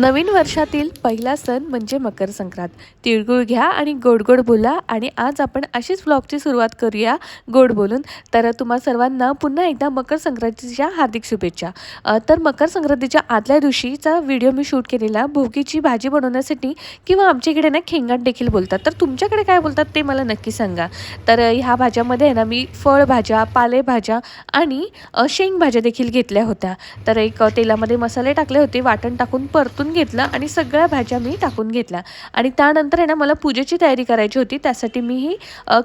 नवीन वर्षातील पहिला सण म्हणजे मकर संक्रांत. तिळगुळ घ्या आणि गोड गोड बोला आणि आज आपण अशीच व्लॉगची सुरुवात करूया गोड बोलून. तर तुम्हा सर्वांना पुन्हा एकदा मकर संक्रांतीच्या हार्दिक शुभेच्छा. तर मकर संक्रांतीच्या आदल्या दिवशीचा व्हिडिओ मी शूट केलेला भोगीची भाजी बनवण्यासाठी किंवा आमच्या इकडे ना खेंगाट देखील बोलतात. तर तुमच्याकडे काय बोलतात ते मला नक्की सांगा. तर ह्या भाज्यामध्ये आहे ना मी फळभाज्या पालेभाज्या आणि शेंगभाज्या देखील घेतल्या होत्या. तर एक तेलामध्ये मसाले टाकले होते वाटण टाकून परतून घेतलं आणि सगळ्या भाज्या मी टाकून घेतल्या. आणि त्यानंतर आहे ना मला पूजेची तयारी करायची होती. त्यासाठी मीही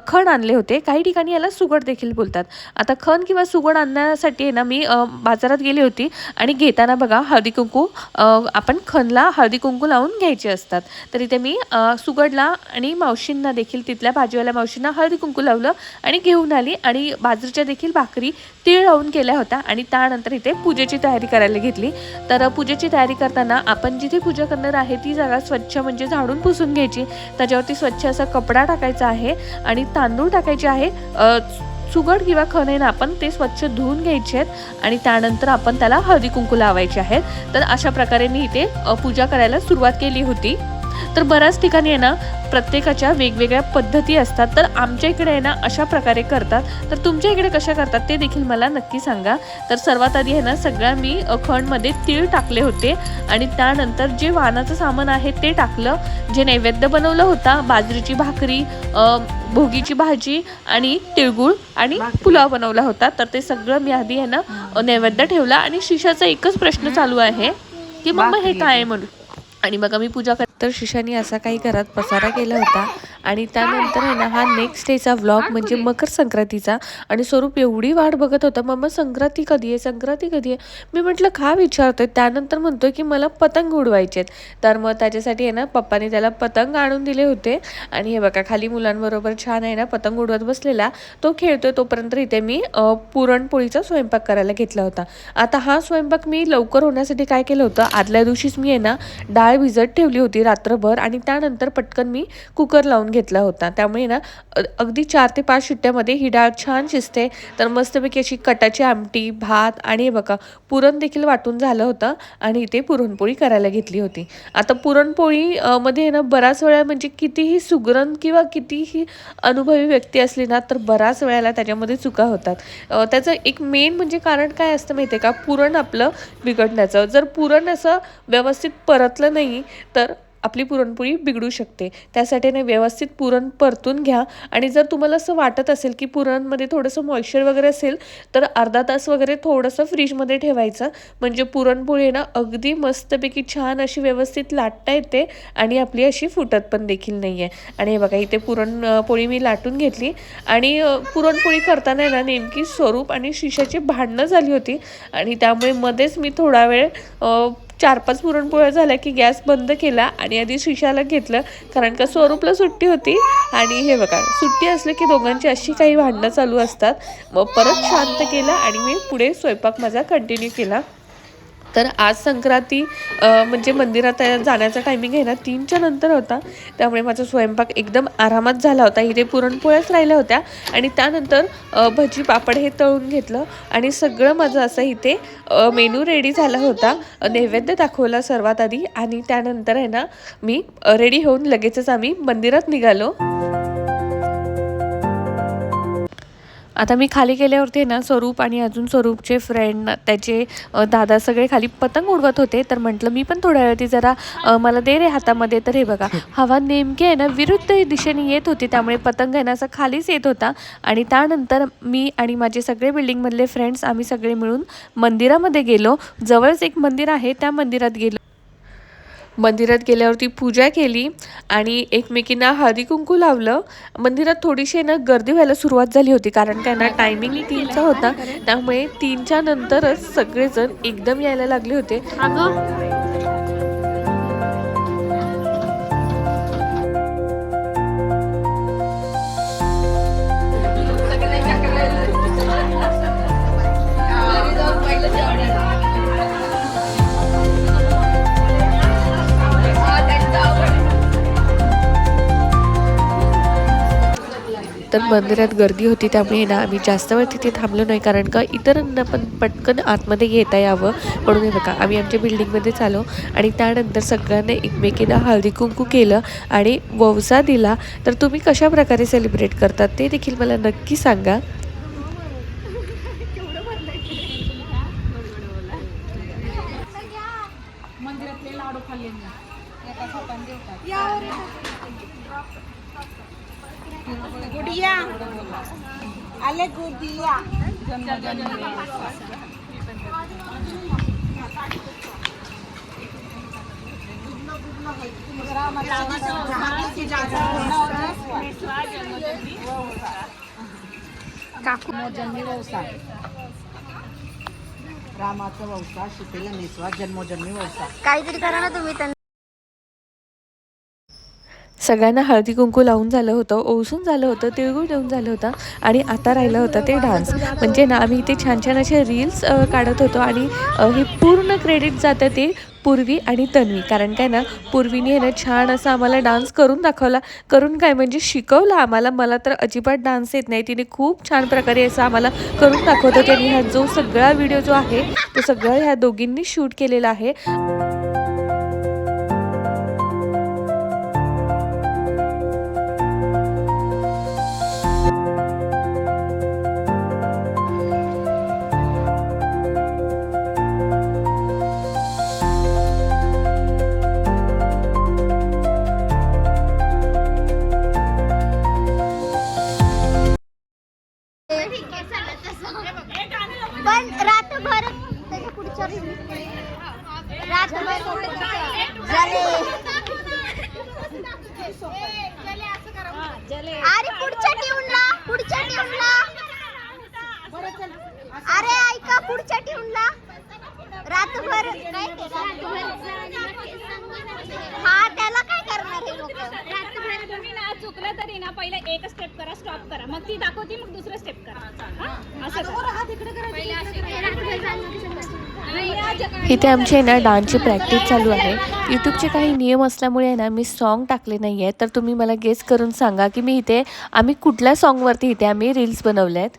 खण आणले होते. काही ठिकाणी याला सुगड देखील बोलतात. आता खण किंवा सुगड आणण्यासाठी आहे ना मी बाजारात गेली होती. आणि घेताना बघा हळदी कुंकू आपण खणला हळदी कुंकू लावून घ्यायचे असतात. तर इथे मी सुगडला आणि मावशींना देखील तिथल्या भाजीवाल्या मावशींना हळदी कुंकू लावलं आणि घेऊन आली. आणि बाजरीच्या देखील भाकरी तीळ लावून केल्या होत्या. आणि त्यानंतर इथे पूजेची तयारी करायला घेतली. तर पूजेची तयारी करताना आपण जिथे पूजा करणार आहे ती जागा स्वच्छ म्हणजे झाडून पुसून घ्यायची. त्याच्यावरती स्वच्छ असा कपडा टाकायचा आहे आणि तांदूळ टाकायचे आहे. सुगड किंवा खण आहे ना आपण ते स्वच्छ धुवून घ्यायचे आहेत आणि त्यानंतर आपण त्याला हळदी कुंकू लावायचे आहेत. तर अशा प्रकारे मी इथे पूजा करायला सुरुवात केली होती. तर बऱ्याच ठिकाणी आहे ना प्रत्येकाच्या वेगवेगळ्या पद्धती असतात. तर आमच्या इकडे आहे ना अशा प्रकारे करतात. तर तुमच्या इकडे कशा करतात ते देखील मला नक्की सांगा. तर सर्वात आधी आहे ना सगळ्या मी खणमध्ये तीळ टाकले होते. आणि त्यानंतर जे वाणाचं सामान आहे ते टाकलं. जे नैवेद्य बनवलं होता बाजरीची भाकरी भोगीची भाजी आणि तिळगुळ आणि पुलाव बनवला होता. तर ते सगळं मी आधी आहे ना नैवेद्य ठेवला. आणि शिशाचा एकच प्रश्न चालू आहे की मम्मा हे काय म्हणून? आणि मग आम्ही पूजा कर तर शिशाने असा काही घरात पसारा केला होता. आणि त्यानंतर आहे ना हा नेक्स्ट डेचा व्लॉग म्हणजे मकर संक्रांतीचा. आणि स्वरूप एवढी वाट बघत होता मम्मा संक्रांती कधी आहे? संक्रांती कधी आहे? मी म्हटलं का विचारतोय? त्यानंतर म्हणतोय की मला पतंग उडवायचे आहेत. तर मग त्याच्यासाठी आहे ना पप्पाने त्याला पतंग आणून दिले होते. आणि हे बघा खाली मुलांबरोबर छान आहे ना पतंग उडवत बसलेला. तो खेळतोय तोपर्यंत इथे मी पुरणपोळीचा स्वयंपाक करायला घेतला होता. आता हा स्वयंपाक मी लवकर होण्यासाठी काय केलं होतं आदल्या दिवशीच मी आहे ना डाळ भिजत ठेवली होती रात्रभर. आणि त्यानंतर पटकन मी कुकर लावून घेतला होता. त्यामुळे ना अगदी चार ते पाच शिट्ट्यामध्ये ही डाळ छान शिजते. तर मस्तपैकी अशी कटाची आमटी भात आणि हे बघा पुरण देखील वाटून झालं होतं आणि इथे पुरणपोळी करायला घेतली होती. आता पुरणपोळी मध्ये आहे ना बराच वेळा म्हणजे कितीही सुगरण किंवा कितीही अनुभवी व्यक्ती असली ना तर बराच वेळेला त्याच्यामध्ये चुका होतात. त्याचं एक मेन म्हणजे कारण काय असतं माहिती आहे का? पुरण आपलं बिघडण्याचं. जर पुरण असं व्यवस्थित परतलं नाही तर आपली पुरणपोळी बिघडू शकते. त्यासाठी ना व्यवस्थित पुरण परतून घ्या. आणि जर तुम्हाला असं वाटत असेल की पुरणमध्ये थोडंसं मॉइश्चर वगैरे असेल तर अर्धा तास वगैरे थोडंसं फ्रीजमध्ये ठेवायचं. म्हणजे पुरणपोळी आहे ना अगदी मस्तपैकी छान अशी व्यवस्थित लाटता येते आणि आपली अशी फुटत पण देखील नाही आहे आणि हे बघा इथे पुरणपोळी मी लाटून घेतली. आणि पुरणपोळी करताना ना नेमकी स्वरूप आणि शिशाची भांडणं झाली होती. आणि त्यामुळे मध्येच मी थोडा वेळ चार पाच पुरणपोळ्या झाल्या की गॅस बंद केला आणि आधी शिशाला घेतलं. कारण का स्वरूपला सुट्टी होती. आणि हे बघा सुट्टी असली की दोघांची अशी काही भांडणं चालू असतात. मग परत शांत केलं आणि मी पुढे स्वयंपाक माझा कंटिन्यू केला. तर आज संक्रांती म्हणजे मंदिरात जाण्याचा टायमिंग आहे ना तीनच्या नंतर होता. त्यामुळे माझा स्वयंपाक एकदम आरामात झाला होता. इथे पुरणपोळ्याच राहिल्या होत्या. आणि त्यानंतर भजी पापड हे तळून घेतलं. आणि सगळं माझं असं इथे मेनू रेडी झाला होता. नैवेद्य दाखवला सर्वात आधी. आणि त्यानंतर आहे ना मी रेडी होऊन लगेचच आम्ही मंदिरात निघालो. आता मी खाली गेल्यावरती ना स्वरूप आणि अजून स्वरूपचे फ्रेंड त्याचे दादा सगळे खाली पतंग उडवत होते. तर म्हटलं मी पण थोड्या वेळाती जरा मला दे रे हातामध्ये. तर हे बघा हवा नेमकी आहे ना विरुद्ध दिशेने येत होती. त्यामुळे पतंग आहे ना असा खालीच येत होता. आणि त्यानंतर मी आणि माझे सगळे बिल्डिंगमधले फ्रेंड्स आम्ही सगळे मिळून मंदिरामध्ये गेलो. जवळच एक मंदिर आहे त्या मंदिरात गेलो. मंदिरात गेल्यावरती पूजा केली आणि एकमेकींना हळदी कुंकू लावलं. मंदिरात थोडीशी ना गर्दी व्हायला सुरुवात झाली होती कारण काय ना टायमिंग तीनचा होता. त्यामुळे तीनच्या नंतरच सगळेजण एकदम यायला लागले होते. तर मंदिरात गर्दी होती त्यामुळे ना आम्ही जास्त वेळ तिथे थांबलो नाही कारण का इतरांना पण पटकन आतमध्ये येता यावं म्हणून हे बघा आम्ही आमच्या बिल्डिंगमध्ये चालो आणि त्यानंतर सगळ्यांनी एकमेकींना हळदी कुंकू केलं आणि ववसा दिला. तर तुम्ही कशा प्रकारे सेलिब्रेट करतात ते देखील मला नक्की सांगा. मंदिरातले लाडू खाल्ले गुडिया. आले गुडिया. रामाचा वंसा शिपेला नेसवा जन्मोजन्मी वंसा काहीतरी करा ना तुम्ही त्यांना. सगळ्यांना हळदी कुंकू लावून झालं होतं ओसून झालं होतं तिळगुळ देऊन झालं होतं आणि आता राहिलं होतं ते डान्स म्हणजे ना आम्ही इथे छान छान असे रील्स काढत होतो आणि हे पूर्ण क्रेडिट जातं ते पूर्वी आणि तन्वी. कारण काय ना पूर्वीने आहे ना छान असं आम्हाला डान्स करून दाखवला. करून काय म्हणजे शिकवलं आम्हाला. मला तर अजिबात डान्स येत नाही. तिने खूप छान प्रकारे असं आम्हाला करून दाखवत होती. आणि हा जो सगळा व्हिडिओ जो आहे तो सगळा ह्या दोघींनी शूट केलेला आहे. अरे पुढच्या ट्यूनला पुढच्या ट्यूनला अरे ऐका पुढच्या ट्यूनला रात्रभर हा त्याला काय करणार हे लोक तुम्ही ना चुकलं तरी ना पहिले एक स्टेप करा स्टॉप करा मग ती दाखवती मग दुसरं स्टेप करा हा? असं करा. इथे आमची आहे ना डान्सची प्रॅक्टिस चालू आहे. यूट्यूबचे काही नियम असल्यामुळे आहे ना मी सॉन्ग टाकले नाही आहे तर तुम्ही मला गेस करून सांगा की मी इथे आम्ही कुठल्या सॉन्गवरती इथे आम्ही रील्स बनवले आहेत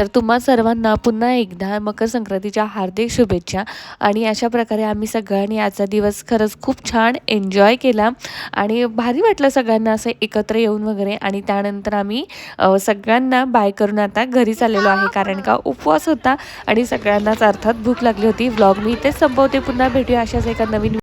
तर तुम्हा सर्वांना पुन्हा एकदा मकर संक्रांतीच्या हार्दिक शुभेच्छा. आणि अशा प्रकारे आम्ही सगळ्यांनी आजचा दिवस खरंच खूप छान एन्जॉय केला. आणि भारी वाटलं सगळ्यांना असं एकत्र येऊन वगैरे. आणि त्यानंतर आम्ही सगळ्यांना बाय करून आता घरी चाललेलो आहे. कारण का उपवास होता आणि सगळ्यांनाच अर्थात भूक लागली होती. व्लॉग मी इथेच संपवते. पुन्हा भेटूया अशाच एका नवीन